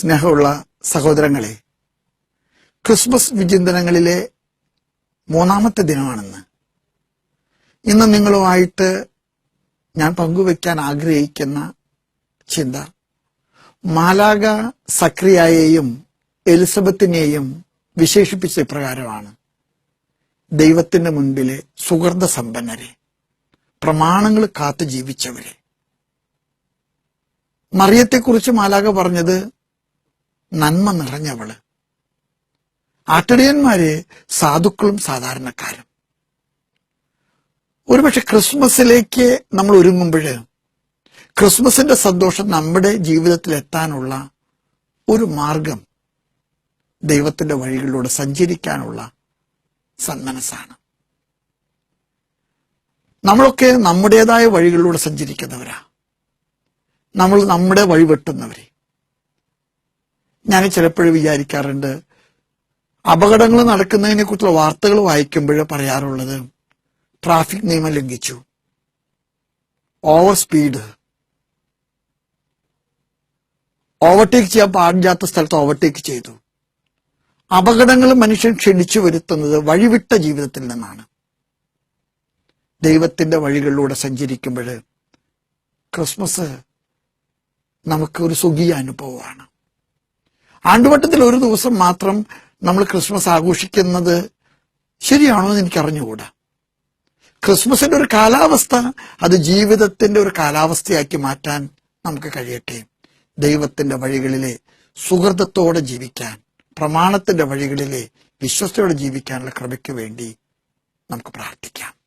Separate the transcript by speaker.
Speaker 1: സ്നേഹമുള്ള സഹോദരങ്ങളെ ക്രിസ്മസ് വിചിന്തനങ്ങളിലെ മൂന്നാമത്തെ ദിനമാണെന്ന്. ഇന്ന് നിങ്ങളുമായിട്ട് ഞാൻ പങ്കുവെക്കാൻ ആഗ്രഹിക്കുന്ന ചിന്ത മാലാക സക്രിയായെയും എലിസബത്തിനെയും വിശേഷിപ്പിച്ച ഇപ്രകാരമാണ്. ദൈവത്തിന്റെ മുൻപിലെ സുഹൃത സമ്പന്നരെ പ്രമാണങ്ങൾ കാത്തു ജീവിച്ചവരെ. മറിയത്തെക്കുറിച്ച് മാലാക പറഞ്ഞത് നന്മ നിറഞ്ഞവൾ. ആട്ടിടയന്മാരെ സാധുക്കളും സാധാരണക്കാരും. ഒരുപക്ഷെ ക്രിസ്മസിലേക്ക് നമ്മൾ ഒരുങ്ങുമ്പോൾ ക്രിസ്മസിന്റെ സന്തോഷം നമ്മുടെ ജീവിതത്തിൽ എത്താനുള്ള ഒരു മാർഗം ദൈവത്തിന്റെ വഴികളിലൂടെ സഞ്ചരിക്കാനുള്ള സന്മനസ്സാണ്. നമ്മളൊക്കെ നമ്മുടേതായ വഴികളിലൂടെ സഞ്ചരിക്കുന്നവരാ. നമ്മൾ നമ്മുടെ വഴി വെട്ടുന്നവരെ. ഞാൻ ചിലപ്പോഴും വിചാരിക്കാറുണ്ട്. അപകടങ്ങൾ നടക്കുന്നതിനെ കുറിച്ചുള്ള വാർത്തകൾ വായിക്കുമ്പോൾ പറയാറുള്ളത് ട്രാഫിക് നിയമം ലംഘിച്ചു. ഓവർ സ്പീഡ് ഓവർടേക്ക് ചെയ്യാൻ പാടില്ലാത്ത സ്ഥലത്ത് ഓവർടേക്ക് ചെയ്തു. അപകടങ്ങൾ മനുഷ്യൻ ക്ഷണിച്ചു വരുത്തുന്നത് വഴിവിട്ട ജീവിതത്തിൽ നിന്നാണ്. ദൈവത്തിന്റെ വഴികളിലൂടെ സഞ്ചരിക്കുമ്പോൾ ക്രിസ്മസ് നമുക്ക് ഒരു സുഖിയ അനുഭവമാണ്. ആണ്ടുവട്ടത്തിൽ ഒരു ദിവസം മാത്രം നമ്മൾ ക്രിസ്മസ് ആഘോഷിക്കുന്നത് ശരിയാണോ എന്ന് എനിക്ക് അറിഞ്ഞുകൂടാ. ക്രിസ്മസിന്റെ ഒരു കാലാവസ്ഥ അത് ജീവിതത്തിന്റെ ഒരു കാലാവസ്ഥയാക്കി മാറ്റാൻ നമുക്ക് കഴിയട്ടെ. ദൈവത്തിന്റെ വഴികളിലെ സുഹൃതത്തോടെ ജീവിക്കാൻ പ്രമാണത്തിന്റെ വഴികളിലെ വിശ്വസ്തയോടെ ജീവിക്കാനുള്ള കൃപയ്ക്ക് വേണ്ടി നമുക്ക് പ്രാർത്ഥിക്കാം.